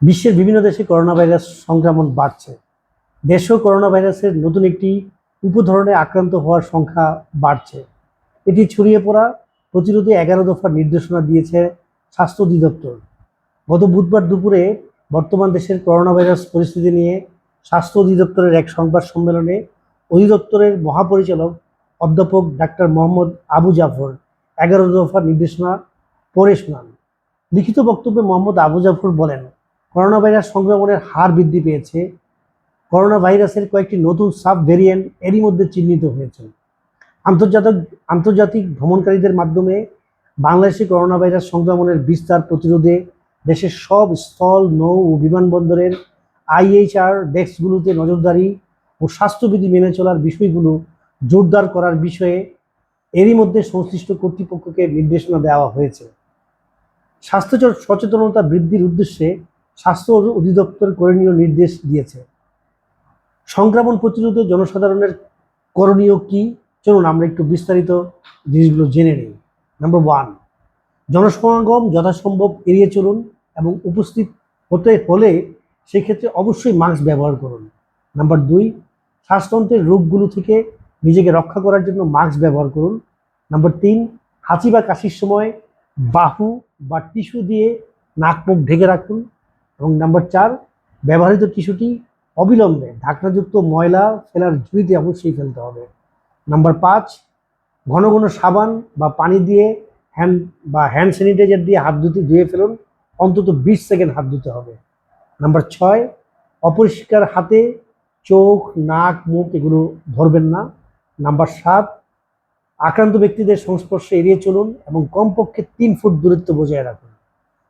বিশ্বের বিভিন্ন দেশে করোনা ভাইরাস সংক্রমণ বাড়ছে। দেশেও করোনা ভাইরাসের নতুন একটি উপধরনে আক্রান্ত হওয়ার সংখ্যা বাড়ছে। এটি ছড়িয়ে পড়া প্রতিরোধে এগারো দফার নির্দেশনা দিয়েছে স্বাস্থ্য অধিদপ্তর। গত বুধবার দুপুরে বর্তমান দেশের করোনা ভাইরাস পরিস্থিতি নিয়ে স্বাস্থ্য অধিদপ্তরের এক সংবাদ সম্মেলনে অধিদপ্তরের মহাপরিচালক অধ্যাপক ডাক্তার মোহাম্মদ আবু জাফর এগারো দফার নির্দেশনা পড়ে শোনান। লিখিত বক্তব্যে মোহাম্মদ আবু জাফর বলেন করোনা ভাইরাস সংক্রমণের হার বৃদ্ধি পেয়েছে। করোনা ভাইরাসের কয়েকটি নতুন সাব ভেরিয়েন্ট এরই মধ্যে চিহ্নিত হয়েছে। আন্তর্জাতিক আন্তর্জাতিক ভ্রমণকারীদের মাধ্যমে বাংলাদেশে করোনা ভাইরাস সংক্রমণের বিস্তার প্রতিরোধে দেশের সব স্থল, নৌ ও বিমানবন্দরের আইএইচআর ডেস্কগুলোতে নজরদারি ও স্বাস্থ্যবিধি মেনে চলার বিষয়গুলো জোরদার করার বিষয়ে এরই মধ্যে সংশ্লিষ্ট কর্তৃপক্ষকে নির্দেশনা দেওয়া হয়েছে। স্বাস্থ্য সচেতনতা বৃদ্ধির উদ্দেশ্যে স্বাস্থ্য অধিদপ্তর করণীয় নির্দেশ দিয়েছে। সংক্রমণ প্রতিরোধে জনসাধারণের করণীয় কি? চলুন আমরা একটু বিস্তারিত জিনিসগুলো জেনে নিই। নাম্বার ওয়ান জনসমাগম যথাসম্ভব এড়িয়ে চলুন এবং উপস্থিত হতে হলে সেক্ষেত্রে অবশ্যই মাস্ক ব্যবহার করুন। নাম্বার দুই, শ্বাসতন্ত্রের রোগগুলো থেকে নিজেকে রক্ষা করার জন্য মাস্ক ব্যবহার করুন। নাম্বার তিন, হাঁচি বা কাশির সময় বাহু বা টিস্যু দিয়ে নাক মুখ ঢেকে রাখুন। এবং নাম্বার চার, ব্যবহৃত টিস্যুটি অবিলম্বে ঢাকনাযুক্ত ময়লা ফেলার ঝুড়িতে অবশ্যই ফেলতে হবে। নাম্বার পাঁচ, ঘন ঘন সাবান বা পানি দিয়ে হ্যান্ড বা হ্যান্ড স্যানিটাইজার দিয়ে হাত ধুতে ধুয়ে ফেলুন। অন্তত বিশ সেকেন্ড হাত ধুতে হবে। নাম্বার ছয়, অপরিষ্কার হাতে চোখ, নাক, মুখ এগুলো ধরবেন না। নাম্বার সাত, আক্রান্ত ব্যক্তিদের সংস্পর্শে এড়িয়ে চলুন এবং কমপক্ষে তিন ফুট দূরত্ব বজায় রাখুন।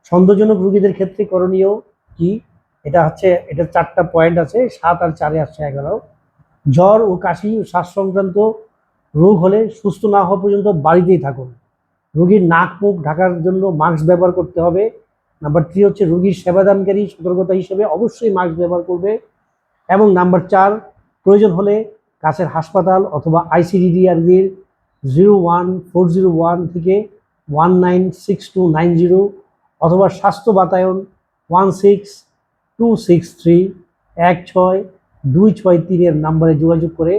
সন্দেহজনক রোগীদের ক্ষেত্রে করণীয় কি? এটা হচ্ছে, এটা চারটা পয়েন্ট আছে, সাত আর চারে আসছে এগারো। জ্বর ও কাশি শ্বাস সংক্রান্ত রোগ হলে সুস্থ না হওয়া পর্যন্ত বাড়িতেই থাকুন। রোগীর নাক, মুখ ঢাকার জন্য মাস্ক ব্যবহার করতে হবে। নাম্বার থ্রি হচ্ছে, রোগীর সেবাদানকারী সতর্কতা হিসেবে অবশ্যই মাস্ক ব্যবহার করবে। এবং নাম্বার চার, প্রয়োজন হলে কাছের হাসপাতাল অথবা আইসিডিডিআরবির zero one four zero one থেকে one nine six two nine zero অথবা স্বাস্থ্য বাতায়ন one six two six three এক ছয় দুই ছয় তিনের নাম্বারে যোগাযোগ করে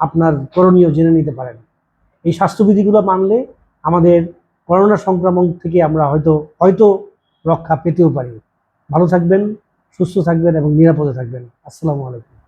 আপনার করণীয় জেনে নিতে পারেন। এই স্বাস্থ্যবিধিগুলো মানলে আমাদের করোনা সংক্রমণ থেকে আমরা হয়তো হয়তো রক্ষা পেতেও পারি। ভালো থাকবেন, সুস্থ থাকবেন এবং নিরাপদে থাকবেন। আসসালামু আলাইকুম।